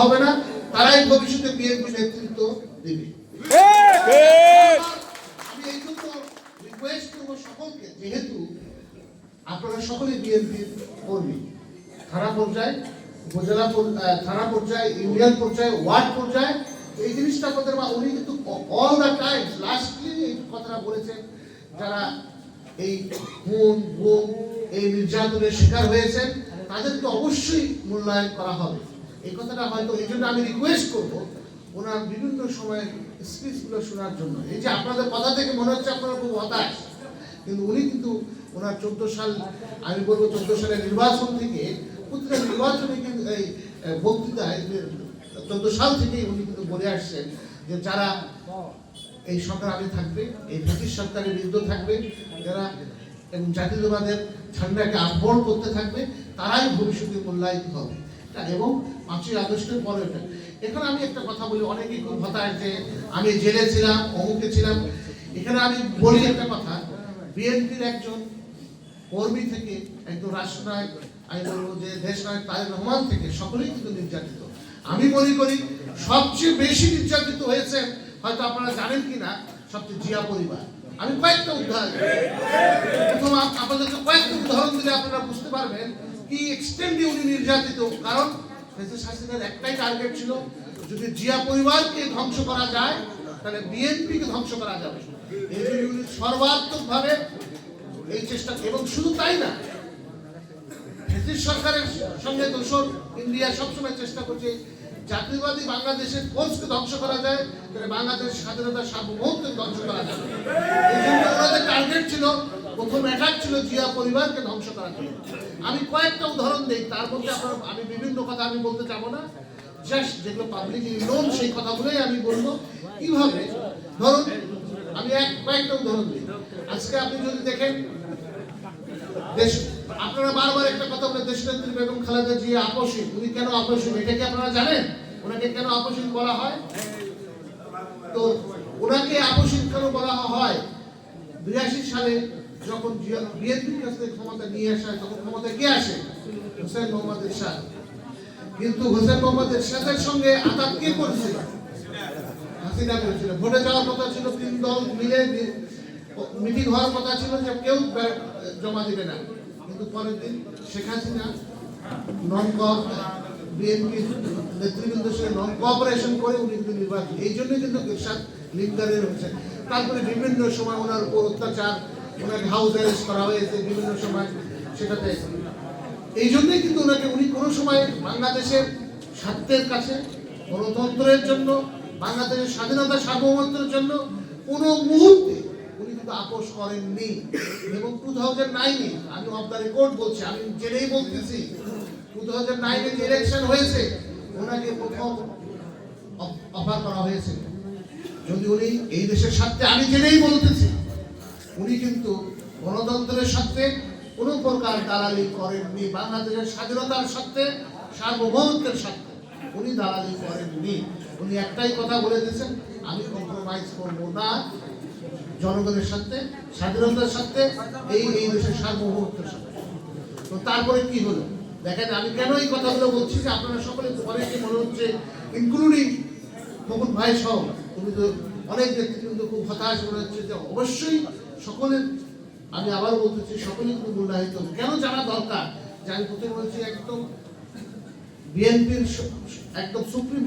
হবে না, তারাই ভবিষ্যতে বিএনপি নেতৃত্ব দেবে। যেহেতু আপনারা সকলে বিএনপির কর্মী, থানা পর্যায়ে, উপজেলা থানা পর্যায়ে, ইউনিয়ন পর্যায়ে, ওয়ার্ড পর্যায়ে, এই জিনিসটা আপনাদের বা উনি কিন্তু অল দ্য টাইম লাস্টলি এই কথাটা বলেছেন, যারা এই খুন, গুম, এই নির্যাতনের শিকার হয়েছেন, তাদেরকে অবশ্যই মূল্যায়ন করা হবে। এই কথাটা হয়তো এই জন্য আমি রিকোয়েস্ট করব ওনার বিভিন্ন সময় স্পিচগুলো শোনার জন্য। এই যে আপনাদের কথা থেকে মনে হচ্ছে আপনারা খুব হতাশ, কিন্তু উনি কিন্তু ওনার চোদ্দ সাল, আমি বলব চোদ্দ সালের নির্বাচন থেকে প্রতিটা নির্বাচনে কিন্তু এই বক্তৃতায় চোদ্দ সাল থেকেই উনি কিন্তু বলে আসছেন যে যারা এই সরকার আগে থাকবে, এই ব্রিটিশ সরকারের বিরুদ্ধে থাকবে, যারা এবং জাতীয়তাবাদের ঝান্ডাকে আপহরণ করতে থাকবে, তারাই ভবিষ্যতে মূল্যায়িত হবে। এবং পাঁচই আগস্টের পরে এটা এখানে আমি একটা কথা বলি, অনেকেই খুব হতাশ যে আমি জেলে ছিলাম, অমুকে ছিলাম। এখানে আমি বলি একটা কথা, বিএনপির একজন কর্মী থেকে, একজন রাষ্ট্রনায়ক, আমি বলব যে দেশ নায়ক তারেক রহমান থেকে সকলেই কিন্তু নির্যাতিত। আমি মনে করি সবচেয়ে বেশি নির্যাতিত হয়েছে হয়তো আপনারা জানেন কি না সবচেয়ে জিয়া পরিবার। আমি কয়েকটা উদাহরণ প্রথম, আপনাদেরকে কয়েকটা উদাহরণ দিলে আপনারা বুঝতে পারবেন কি এক্সটেন্ডে উনি নির্যাতিত? কারণ একটাই টার্গেট ছিল, যদি জিয়া পরিবারকে ধ্বংস করা যায়, তাহলে বিএনপিকে ধ্বংস করা যাবে। এই সর্বাত্মকভাবে এই চেষ্টা এবং শুধু তাই না সরকারের সঙ্গে দোষর ইন্ডিয়া সবসময় চেষ্টা করছে জাতীয়বাদী বাংলাদেশের ফোর্সকে ধ্বংস করা যায়, তাহলে বাংলাদেশ স্বাধীনতার সার্বভৌমত্ব ধ্বংস করা যাবে। এই জন্য ওনাদের টার্গেট ছিল, প্রথম অ্যাটাক ছিল জিয়া পরিবারকে ধ্বংস করার জন্য। আমি কয়েকটা উদাহরণ দিই, তার মধ্যে আপনার, আমি বিভিন্ন কথা আমি বলতে যাব না। জাস্ট যেগুলো পাবলিকলি নোন সেই কথাগুলোই আমি বলব। কীভাবে? ধরুন, আমি এক, কয়েকটা উদাহরণ দিই। আজকে আপনি যদি দেখেন, দেশ, আপনারা বারবার একটা কথা বলে, দেশনেত্রী বেগম খালেদা জিয়া আপসীন। উনি কেন আপসীন? এটা কি আপনারা জানেন? ওনাকে কেন আপসীন বলা হয়? তো ওনাকে আপসীন কেন বলা হয়? বিরাশি সালে যখন বিএনপির কাছ থেকে ক্ষমতা নিয়ে আসা, তখন ক্ষমতা কে আসে? হোসেন মোহাম্মদ এরশাদ। কিন্তু হোসেন মোহাম্মদ এরশাদের সঙ্গে আঘাত কে করেছিল? হাসিনা করেছিল। ভোটে যাওয়ার কথা ছিল, তিন দল মিলে মিটিং হওয়ার কথা ছিল যে কেউ জমা দিবে না। কিন্তু পরের দিন শেখ হাসিনা নন কোঅপ বিএনপি নেতৃবৃন্দের সঙ্গে নন কোঅপারেশন করে উনি কিন্তু নির্বাচন এই জন্য কিন্তু লিঙ্গারের হয়েছে। তারপরে বিভিন্ন সময় ওনার উপর অত্যাচার ওনাকে হাউস অ্যারেস্ট করা হয়েছে বিভিন্ন সময় সেটাতে। এই জন্যই কিন্তু ওনাকে উনি কোনো সময় বাংলাদেশের স্বার্থের কাছে, গণতন্ত্রের জন্য, বাংলাদেশের স্বাধীনতা সার্বভৌমত্বের জন্য কোনো মুহূর্তে উনি কিন্তু আপোষ করেননি এবং টু থাউজেন্ড নাইনে আমি অফ দ্য রেকর্ড বলছি, আমি জেনেই বলতেছি টু থাউজেন্ড নাইনে যে ইলেকশন হয়েছে, ওনাকে প্রথম অফার করা হয়েছে। যদি উনি এই দেশের স্বার্থে, আমি জেনেই বলতেছি উনি কিন্তু গণতন্ত্রের সাথে কোনো প্রকার দালালি করেননি, বাংলাদেশের স্বাধীনতার সাথে সার্বভৌমত্বের সাথে উনি দালালি করেননি। উনি একটাই কথা বলে দিয়েছেন, আমি কম্প্রোমাইজ করব না জনগণের সাথে স্বাধীনতার সাথে এই এই দেশের সার্বভৌমত্বের সাথে তো তারপরে কি হলো? দেখেন, আমি কেন এই কথাগুলো বলছি যে আপনারা সকলে অনেকে মনে হচ্ছে ইনক্লুডিং খোকন ভাই সহ, তুমি তো অনেক ব্যক্তি কিন্তু খুব হতাশ মনে হচ্ছে যে অবশ্যই সকলের, আমি আবার বলতেছি সকলেই কিন্তু মূল্যায়িত কেন জানা দরকার? যে আমি প্রথমে বলছি একদম বিএনপির একদম সুপ্রিম